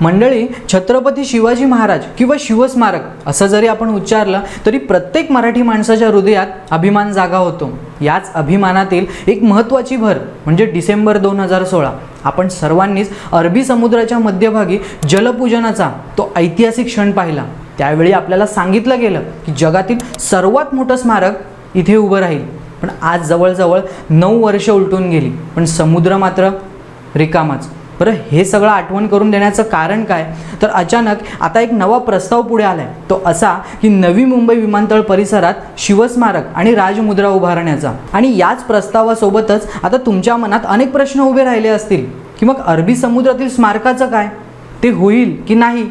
मंडळी छत्रपती शिवाजी महाराज किंवा शिवस्मारक असं जरी आपण उच्चारलं तरी प्रत्येक मराठी माणसाच्या हृदयात अभिमान जागा होतो. याच अभिमानातील एक महत्त्वाची भर म्हणजे डिसेंबर दोन हजार सोळा. आपण सर्वांनीच अरबी समुद्राच्या मध्यभागी जलपूजनाचा तो ऐतिहासिक क्षण पाहिला. त्यावेळी आपल्याला सांगितलं गेलं की जगातील सर्वात मोठं स्मारक इथे उभं राहील. पण आज जवळजवळ नऊ वर्ष उलटून गेली. पण समुद्र मात्र रिकामाच. बरं हे सगळं आठवण करून देण्याचं कारण काय? तर अचानक आता एक नवा प्रस्ताव पुढे आलाय. तो असा की नवी मुंबई विमानतळ परिसरात शिवस्मारक आणि राजमुद्रा उभारण्याचा. आणि याच प्रस्तावासोबतच आता तुमच्या मनात अनेक प्रश्न उभे राहिले असतील. की मग अरबी समुद्रातील स्मारकाचं काय? ते होईल की नाही?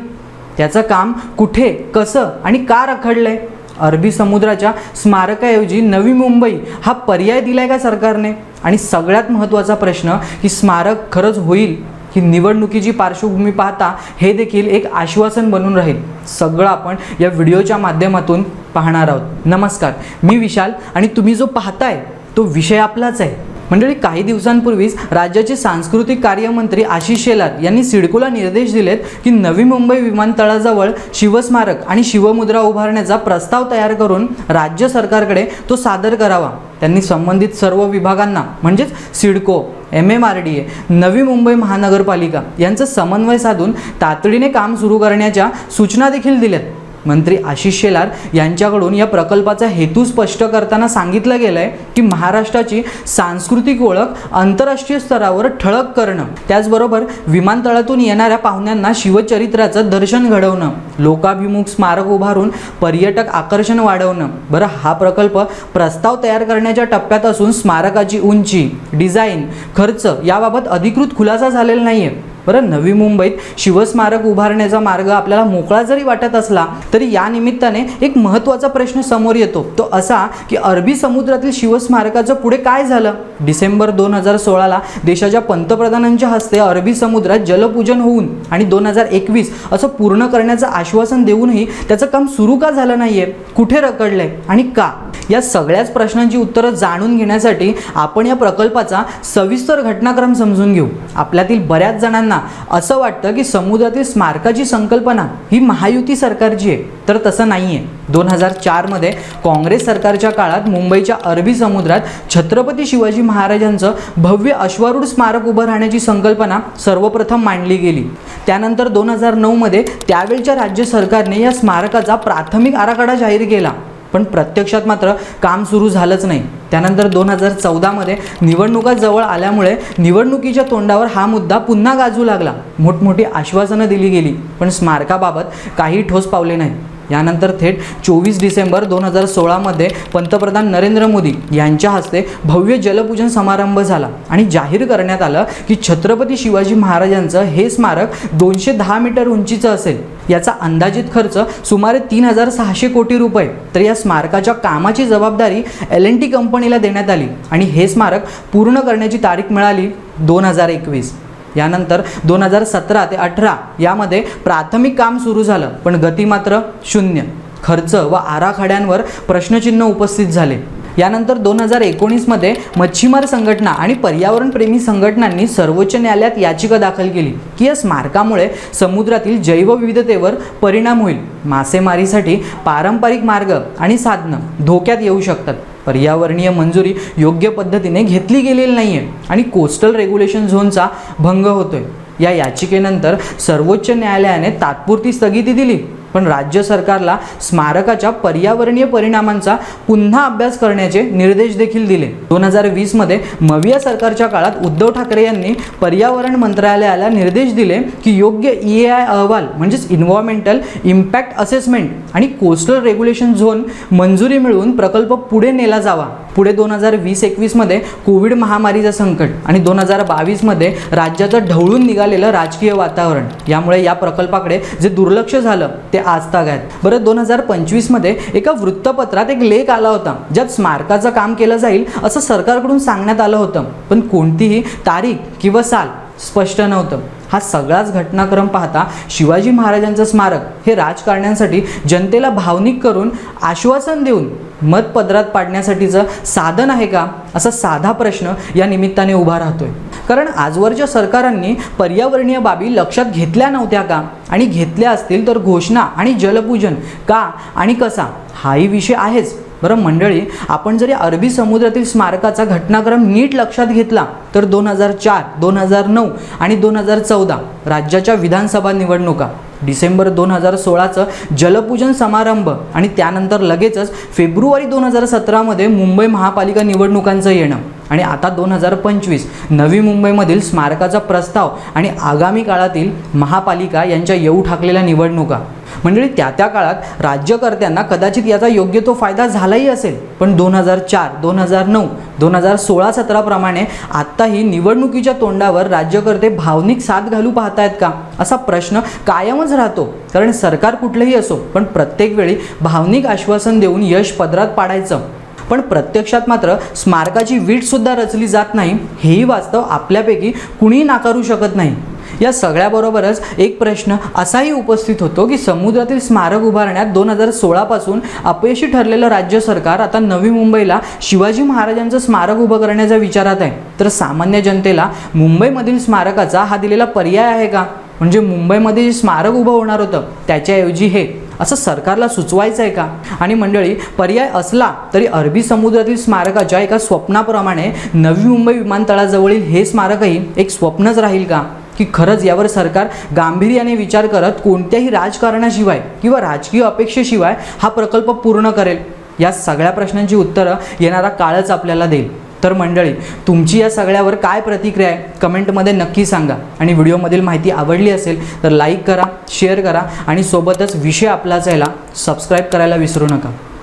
त्याचं काम कुठे कसं आणि का रखडलंय? अरबी समुद्राच्या स्मारकाऐवजी नवी मुंबई हा पर्याय दिलाय का सरकारने? आणि सगळ्यात महत्त्वाचा प्रश्न की स्मारक खरंच होईल? ही निवडणुकीची पार्श्वभूमी पाहता हे देखील एक आश्वासन बनून राहील. सगळं आपण या व्हिडिओच्या माध्यमातून पाहणार आहोत. नमस्कार मी विशाल आणि तुम्ही जो पाहताय तो विषय आपलाच आहे. मंडळी काही दिवसांपूर्वीच राज्याचे सांस्कृतिक कार्यमंत्री आशिष शेलार यांनी सिडकोला निर्देश दिलेत की नवी मुंबई विमानतळाजवळ शिवस्मारक आणि शिवमुद्रा उभारण्याचा प्रस्ताव तयार करून राज्य सरकारकडे तो सादर करावा. त्यांनी संबंधित सर्व विभागांना म्हणजेच CIDCO M M R D A Navi Mumbai महानगरपालिका यांचं समन्वय साधून तातडीने काम सुरू करण्याच्या सूचना देखील दिल्यात. मंत्री आशिष शेलार यांच्याकडून या प्रकल्पाचा हेतू स्पष्ट करताना सांगितलं गेलं आहे की महाराष्ट्राची सांस्कृतिक ओळख आंतरराष्ट्रीय स्तरावर ठळक करणं त्याचबरोबर विमानतळातून येणाऱ्या पाहुण्यांना शिवचरित्राचं दर्शन घडवणं लोकाभिमुख स्मारक उभारून पर्यटक आकर्षण वाढवणं. बरं हा प्रकल्प प्रस्ताव तयार करण्याच्या टप्प्यात असून स्मारकाची उंची डिझाईन खर्च याबाबत अधिकृत खुलासा झालेला नाही आहे बरं नवी मुंबईत शिवस्मारक उभारण्याचा मार्ग आपल्याला मोकळा जरी वाटत असला तरी या निमित्ताने एक महत्त्वाचा प्रश्न समोर येतो. तो असा की अरबी समुद्रातील शिवस्मारकाचं पुढे काय झालं? डिसेंबर दोन हजार सोळाला देशाच्या पंतप्रधानांच्या हस्ते अरबी समुद्रात जलपूजन होऊन आणि दोन हजार एकवीस असं पूर्ण करण्याचं आश्वासन देऊनही त्याचं काम सुरू का झालं नाहीये? कुठे रखडलंय आणि का? या सगळ्याच प्रश्नांची उत्तरं जाणून घेण्यासाठी आपण या प्रकल्पाचा सविस्तर घटनाक्रम समजून घेऊ. आपल्यातील बऱ्याच जणांना असं वाटतं की समुद्रातील स्मारकाची संकल्पना ही महायुती सरकारची आहे. तर तसं नाही आहे दोन हजार चारमध्ये काँग्रेस सरकारच्या काळात मुंबईच्या अरबी समुद्रात छत्रपती शिवाजी महाराजांचं भव्य अश्वारूढ स्मारक उभं राहण्याची संकल्पना सर्वप्रथम मांडली गेली. त्यानंतर दोन हजार नऊमध्ये त्यावेळच्या राज्य सरकारने या स्मारकाचा प्राथमिक आराखडा जाहीर केला. पण प्रत्यक्षात मात्र काम सुरू झालंच नाही. त्यानंतर दोन हजार चौदामध्ये निवडणुका जवळ आल्यामुळे निवडणुकीच्या तोंडावर हा मुद्दा पुन्हा गाजू लागला. मोठमोठी आश्वासनं दिली गेली पण स्मारकाबाबत काही ठोस पावले नाही. यानंतर थेट चोवीस डिसेंबर दोन हजार सोळामध्ये पंतप्रधान नरेंद्र मोदी यांच्या हस्ते भव्य जलपूजन समारंभ झाला आणि जाहीर करण्यात आलं की छत्रपती शिवाजी महाराजांचं हे स्मारक दोनशे दहा मीटर उंचीचं असेल. याचा अंदाजित खर्च सुमारे तीन हजार सहाशे कोटी रुपये. तर या स्मारकाच्या कामाची जबाबदारी एल एन टी कंपनीला देण्यात आली आणि हे स्मारक पूर्ण करण्याची तारीख मिळाली दोन हजार एकवीस. यानंतर दोन हजार सतरा ते अठरा यामध्ये प्राथमिक काम सुरू झालं पण गती मात्र शून्य. खर्च व आराखड्यांवर प्रश्नचिन्ह उपस्थित झाले. यानंतर दोन हजार एकोणीसमध्ये मच्छीमार संघटना आणि पर्यावरणप्रेमी संघटनांनी सर्वोच्च न्यायालयात याचिका दाखल केली की या स्मारकामुळे समुद्रातील जैवविविधतेवर परिणाम होईल. मासेमारीसाठी पारंपरिक मार्ग आणि साधनं धोक्यात येऊ शकतात. पर्यावरणीय मंजुरी योग्य पद्धतीने घेतली गेलेली नाही आहे आणि कोस्टल रेग्युलेशन झोनचा भंग होतोय. या याचिकेनंतर सर्वोच्च न्यायालयाने तात्पुरती स्थगिती दिली. पण राज्य सरकारला स्मारकाच्या पर्यावरणीय परिणामांचा पुन्हा अभ्यास करण्याचे निर्देश देखील दिले. दोन हजार वीसमध्ये मविया सरकारच्या काळात उद्धव ठाकरे यांनी पर्यावरण मंत्रालयाला निर्देश दिले की योग्य ई ए आय अहवाल म्हणजेच इन्व्हायरमेंटल इम्पॅक्ट असेसमेंट आणि कोस्टल रेग्युलेशन झोन मंजुरी मिळवून प्रकल्प पुढे नेला जावा. पुढे दोन हजार वीस एकवीसमध्ये कोविड महामारीचं संकट आणि दोन हजार बावीसमध्ये राज्याचं ढवळून निघालेलं राजकीय वातावरण. यामुळे या प्रकल्पाकडे जे दुर्लक्ष झालं ते आजतागायत बरं दोन हजार पंचवीसमध्ये एका वृत्तपत्रात एक लेख आला होता ज्यात स्मारकाचं काम केलं जाईल असं सरकारकडून सांगण्यात आलं होतं. पण कोणतीही तारीख किंवा साल स्पष्ट नव्हतं. हा सगळाच घटनाक्रम पाहता शिवाजी महाराजांचं स्मारक हे राजकारण्यांसाठी जनतेला भावनिक करून आश्वासन देऊन मतपदरात पाडण्यासाठीचं साधन आहे का असा साधा प्रश्न या निमित्ताने उभा राहतोय. कारण आजवरच्या सरकारांनी पर्यावरणीय बाबी लक्षात घेतल्या नव्हत्या का? आणि घेतल्या असतील तर घोषणा आणि जलपूजन का आणि कसा? हाही विषय आहेच. बरं मंडळी आपण जरी अरबी समुद्रातील स्मारकाचा घटनाक्रम नीट लक्षात घेतला तर दोन हजार चार दोन हजार नऊ आणि दोन हजार चौदा राज्याच्या विधानसभा निवडणुका डिसेंबर दोन हजार सोळाचं जलपूजन समारंभ आणि त्यानंतर लगेचच फेब्रुवारी दोन हजार सतरामध्ये मुंबई महापालिका निवडणुकांचं येणं. आणि आता दोन हजार पंचवीस नवी मुंबईमधील स्मारकाचा प्रस्ताव आणि आगामी काळातील महापालिका यांच्या येऊ ठाकलेल्या निवडणुका. मंडळी त्या त्या काळात राज्यकर्त्यांना कदाचित याचा योग्य तो फायदा झालाही असेल. पण दोन हजार चार दोन हजार नऊ दोन हजार सोळा सतराप्रमाणे आत्ताही निवडणुकीच्या तोंडावर राज्यकर्ते भावनिक साथ घालू पाहतायत का? असा प्रश्न कायमच राहतो. कारण सरकार कुठलंही असो पण प्रत्येक वेळी भावनिक आश्वासन देऊन यश पदरात पाडायचं. पण प्रत्यक्षात मात्र स्मारकाची वीटसुद्धा रचली जात नाही हेही वास्तव आपल्यापैकी कुणीही नाकारू शकत नाही. या सगळ्याबरोबरच एक प्रश्न असाही उपस्थित होतो की समुद्रातील स्मारक उभारण्यात दोन हजार सोळापासून अपयशी ठरलेलं राज्य सरकार आता नवी मुंबईला शिवाजी महाराजांचं स्मारक उभं करण्याच्या विचारात आहे. तर सामान्य जनतेला मुंबईमधील स्मारकाचा हा दिलेला पर्याय आहे का? म्हणजे मुंबईमध्ये जे स्मारक उभं होणार होतं त्याच्याऐवजी हे. असं सरकारला सुचवायचं आहे का? आणि मंडळी पर्याय असला तरी अरबी समुद्रातील स्मारकाच्या एका स्वप्नाप्रमाणे नवी मुंबई विमानतळाजवळील हे स्मारकही एक स्वप्नच राहील का? की खरंच यावर सरकार गांभीर्याने विचार करत कोणत्याही राजकारणाशिवाय किंवा राजकीय अपेक्षेशिवाय हा प्रकल्प पूर्ण करेल? या सगळ्या प्रश्नांची उत्तरं येणारा काळच आपल्याला देईल. तर मंडळी तुमची या सगळ्यावर काय प्रतिक्रिया आहे कमेंटमध्ये नक्की सांगा. आणि व्हिडिओमधील माहिती आवडली असेल तर लाईक करा शेअर करा आणि सोबतच विषय आपलाच यायला सबस्क्राईब करायला विसरू नका.